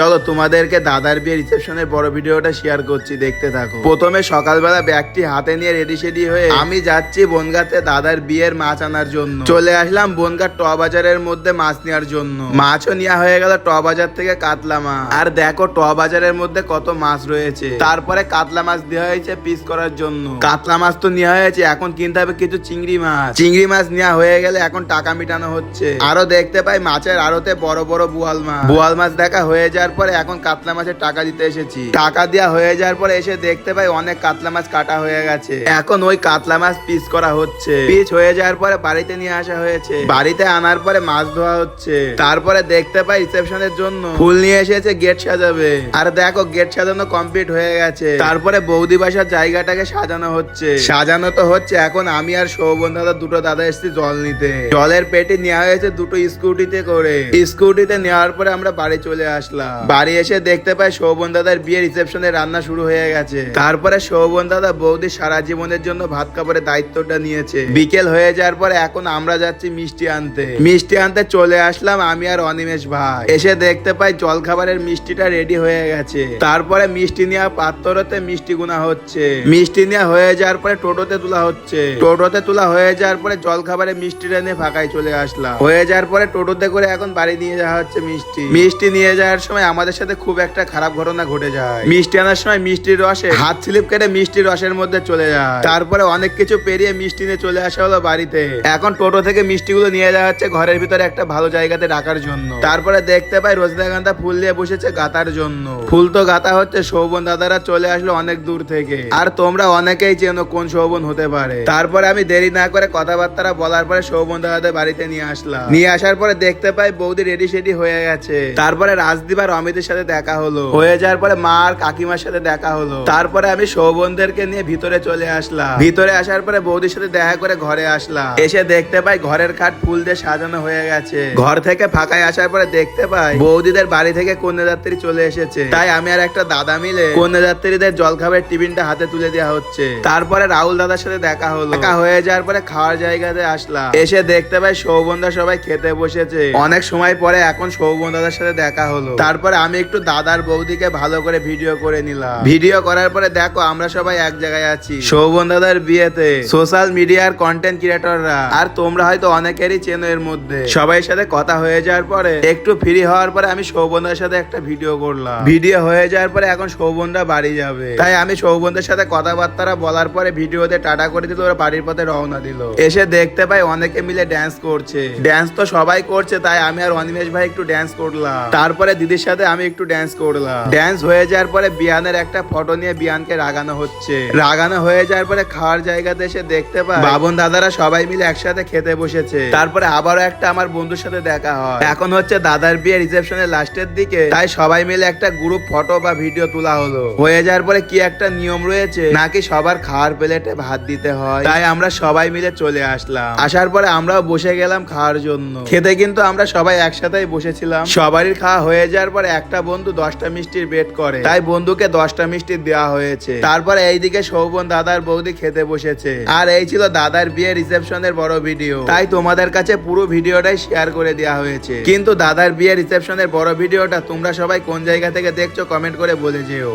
চলো তোমাদেরকে দাদার বিয়ে রিসেপশনের বড় ভিডিওটা শেয়ার করছি, দেখতে থাকো। প্রথমে সকালবেলা ব্যাগটি হাতে নিয়ে রেডি সেডি হয়ে আমি যাচ্ছি বনগাতে দাদার বিয়ের মাছ আনার জন্য। চলে আসলাম বনগার ট বাজারের মধ্যে মাছ নেওয়ার জন্য। মাছও নেওয়া হয়ে গেল ট বাজার থেকে কাতলা মাছ। আর দেখো ট বাজারের মধ্যে কত মাছ রয়েছে। তারপরে কাতলা মাছ দেওয়া হয়েছে পিস করার জন্য। কাতলা মাছ তো নেওয়া হয়েছে, এখন কিনতে হবে কিছু চিংড়ি মাছ। চিংড়ি মাছ নেওয়া হয়ে গেলে এখন টাকা মিটানো হচ্ছে। আরও দেখতে পাই মাছের আড়তে বড় বড় বোয়াল মাছ। বোয়াল মাছ দেখা হয়ে যাওয়ার পরে এখন কাতলা মাছের টাকা দিতে এসেছি। টাকা দেওয়া হয়ে যাওয়ার পরে এসে দেখতে পাই অনেক কাতলা মাছ কাটা হয়ে গেছে। এখন ওই কাতলা মাছ পিস করা হচ্ছে। পিস হয়ে যাওয়ার পরে বাড়িতে নিয়ে আসা হয়েছে। বাড়িতে আনার পরে মাছ ধোয়া হচ্ছে। তারপরে দেখতে পাই রিসেপশনের জন্য ফুল নিয়ে এসেছে গেট সাজাবে। আর দেখো গেট সাজানো কমপ্লিট হয়ে গেছে। তারপরে বৌদি বাসার জায়গাটাকে সাজানো হচ্ছে। সাজানো তো হচ্ছে, এখন আমি আর সৌবন দাদা, দুটো দাদা এসেছি জল নিতে। জলের পেটি নেওয়া হয়েছে দুটো স্কুটিতে করে। স্কুটিতে নেওয়ার পরে আমরা বাড়ি চলে আসলাম। বাড়ি এসে দেখতে পাই সৌবন দাদার বিয়ে রিসেপশনে রান্না শুরু হয়ে গেছে। তারপরে সৌবন দাদা বৌদি সারা জীবনের জন্য ভাত কাপড়ের দায়িত্বটা নিয়েছে। বিকেল হয়ে যাওয়ার পরে এখন আমরা যাচ্ছি মিষ্টি আনতে। মিষ্টি আনতে চলে আসলাম আমি আর অনিমেষ ভাই। এসে দেখতে পাই জল খাবারের মিষ্টিটা রেডি হয়ে গেছে। তারপরে মিষ্টি নেওয়া পাত্রতে মিষ্টি গুনা হচ্ছে। মিষ্টি নেওয়া হয়ে যাওয়ার পরে টোটোতে তোলা হচ্ছে। টোটোতে তোলা হয়ে যাওয়ার পরে জল খাবারের মিষ্টিটা নিয়ে ফাঁকায় চলে আসলাম। হয়ে যাওয়ার পরে টোটোতে করে এখন বাড়ি নিয়ে যাওয়া হচ্ছে মিষ্টি। মিষ্টি নিয়ে যাওয়ার সময় আমাদের সাথে খুব একটা খারাপ ঘটনা ঘটে যায়। মিষ্টি আনার সময় মিষ্টির রসে হাত স্লিপ কেটে মিষ্টির রসের মধ্যে চলে যায়। তারপরে অনেক কিছু পেরিয়ে মিষ্টি নিয়ে চলে আসা হলো বাড়িতে। এখন টোটো থেকে মিষ্টিগুলো নিয়ে যাওয়া হচ্ছে ঘরের ভিতরে একটা ভালো জায়গাতে রাখার জন্য। তারপরে দেখতে পাই রজনীগন্ধা ফুল দিয়ে বসেছে গাতার জন্য। ফুল তো গাতা হচ্ছে, শোভন দাদারা চলে আসলো অনেক দূর থেকে। আর তোমরা অনেকেই চেনো কোন শোভন হতে পারে। তারপরে আমি দেরি না করে কথাবার্তা বলার পরে শোভন দাদাদের বাড়িতে নিয়ে আসলাম। নিয়ে আসার পরে দেখতে পাই বৌদি রেডি সেডি হয়ে গেছে। তারপরে রাজদীপ আর অমিতের সাথে দেখা হলো। হয়ে যাওয়ার পরে মা আর কাকিমার সাথে দেখা হলো। তারপরে আমি সৌবনদেরকে নিয়ে ভিতরে চলে আসলাম। ভিতরে আসার পরে বৌদির সাথে দেখা করে ঘরে আসলাম। এসে দেখতে পাই ঘরের খাট ফুল দিয়ে সাজানো হয়ে গেছে। ঘর থেকে ফাঁকায় আসার পরে দেখতে পাই বৌদিদের বাড়ি থেকে কন্যাযাত্রী চলে এসেছে। তাই আমি আর একটা দাদা মিলে কন্যাযাত্রীদের জল খাবার টিফিনটা হাতে তুলে দেওয়া হচ্ছে। তারপরে রাহুল দাদার সাথে দেখা হলো। দেখা হয়ে যাওয়ার পরে খাওয়ার জায়গাতে আসলাম। এসে দেখতে পাই সৌবন্ধা সবাই খেতে বসেছে। অনেক সময় পরে এখন সৌবন দাদার সাথে দেখা হলো। তারপরে আমি একটু দাদার বৌদিকে ভালো করে ভিডিও করে নিলাম। ভিডিও করার পরে দেখো আমরা সবাই এক জায়গায় আছি। সৌবন দাদার বিয়েতে। সোশ্যাল মিডিয়ার কন্টেন্ট ক্রিয়েটররা আর তোমরা হয়তো অনেকেরই চেনো এর মধ্যে। সবাই সাথে কথা হয়ে যাওয়ার পরে একটু ফ্রি হওয়ার পরে আমি সৌবনদার সাথে একটা ভিডিও করলাম। ভিডিও হয়ে যাওয়ার পরে এখন সৌবনদা বাড়ি যাবে। তাই আমি সৌবনদের সাথে কথাবার্তা বলার পরে ভিডিওতে টাটা করে দিল ওরা বাড়ির পথে রওনা দিল। এসে দেখতে পাই অনেকে মিলে ড্যান্স করছে। ড্যান্স তো সবাই করছে তাই আমি আর অনিমেষ ভাই একটু ড্যান্স করলাম। তারপরে দিদির সাথে আমি একটু ড্যান্স করলাম। ড্যান্স হয়ে যাওয়ার পরে বিয়ানের একটা ফটো নিয়ে বিয়ানকে রাগানো হচ্ছে। রাগানো হয়ে যাওয়ার পরে খাওয়ার জায়গাতে এসে দেখতে পাই বাবন দাদারা সবাই মিলে একসাথে খেতে বসেছে। তারপরে আবারও একটা আমার বন্ধুর সাথে দেখা হয়। এখন হচ্ছে দাদার বিয়ে রিসেপশনের লাস্টের দিকে, তাই সবাই মিলে একটা গ্রুপ ফটো বা ভিডিও তোলা হলো। হয়ে যাওয়ার পরে কি একটা নিয়ম রয়েছে, নাকি সবার খাওয়ার প্লেটে ভাত দিতে হয়? তাই আমরা সবাই মিলে চলে আসলাম। আসার পরে আমরাও বসে গেলাম খাওয়ার জন্য। খেতে কিন্তু আমরা সবাই একসাথেই বসেছিলাম। সবারই খাওয়া হয়ে যাওয়ার পরে একটা বন্ধু দশটা মিষ্টির বেট করে। তাই বন্ধুকে দশটা মিষ্টি দেওয়া হয়েছে। তারপর এইদিকে সৌবন দাদার বৌদি খেতে বসেছে। আর এই ছিল দাদার বিয়ে রিসেপশনের বড় ভিডিও। তাই তোমাদের কাছে পুরো ভিডিওটাই শেয়ার করে দেওয়া হয়েছে। কিন্তু দাদার বিয়ে রিসেপশনের বড় ভিডিওটা তোমরা সবাই কোন জায়গা থেকে দেখছ কমেন্ট করে বলে যেও।